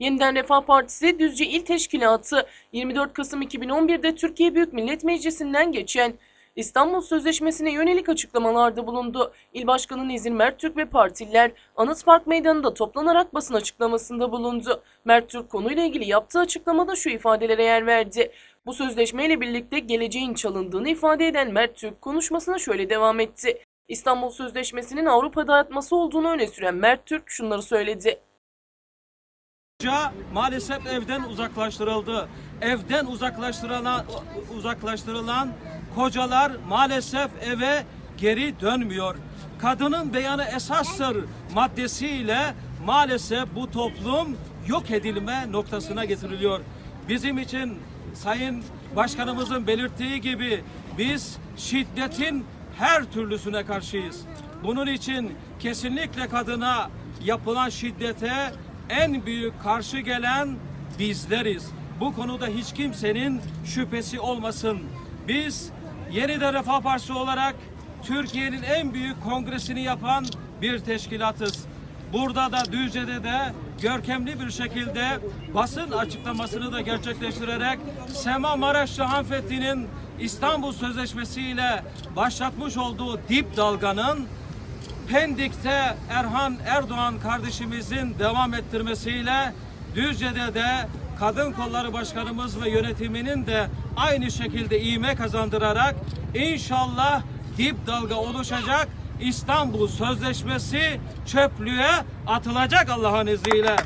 Yeniden Refah Partisi Düzce İl Teşkilatı 24 Kasım 2011'de Türkiye Büyük Millet Meclisi'nden geçen İstanbul Sözleşmesi'ne yönelik açıklamalarda bulundu. İl Başkanı Nezir Merttürk ve partililer Anıt Park Meydanı'nda toplanarak basın açıklamasında bulundu. Merttürk konuyla ilgili yaptığı açıklamada şu ifadelere yer verdi. Bu sözleşmeyle birlikte geleceğin çalındığını ifade eden Merttürk konuşmasına şöyle devam etti. İstanbul Sözleşmesi'nin Avrupa dayatması olduğunu öne süren Merttürk şunları söyledi. Ca maalesef evden uzaklaştırıldı. Evden uzaklaştırılan uzaklaştırılan kocalar maalesef eve geri dönmüyor. Kadının beyanı esastır maddesiyle maalesef bu toplum yok edilme noktasına getiriliyor. Bizim için Sayın Başkanımızın belirttiği gibi biz şiddetin her türlüsüne karşıyız. Bunun için kesinlikle kadına yapılan şiddete en büyük karşı gelen bizleriz. Bu konuda hiç kimsenin şüphesi olmasın. Biz Yeniden Refah Partisi olarak Türkiye'nin en büyük kongresini yapan bir teşkilatız. Burada da Düzce'de de görkemli bir şekilde basın açıklamasını da gerçekleştirerek Sema Maraşlı Hanfetti'nin İstanbul Sözleşmesi ile başlatmış olduğu dip dalganın Pendik'te Erhan Erdoğan kardeşimizin devam ettirmesiyle Düzce'de de Kadın Kolları Başkanımız ve yönetiminin de aynı şekilde iğme kazandırarak inşallah dip dalga oluşacak. İstanbul Sözleşmesi çöplüğe atılacak Allah'ın izniyle.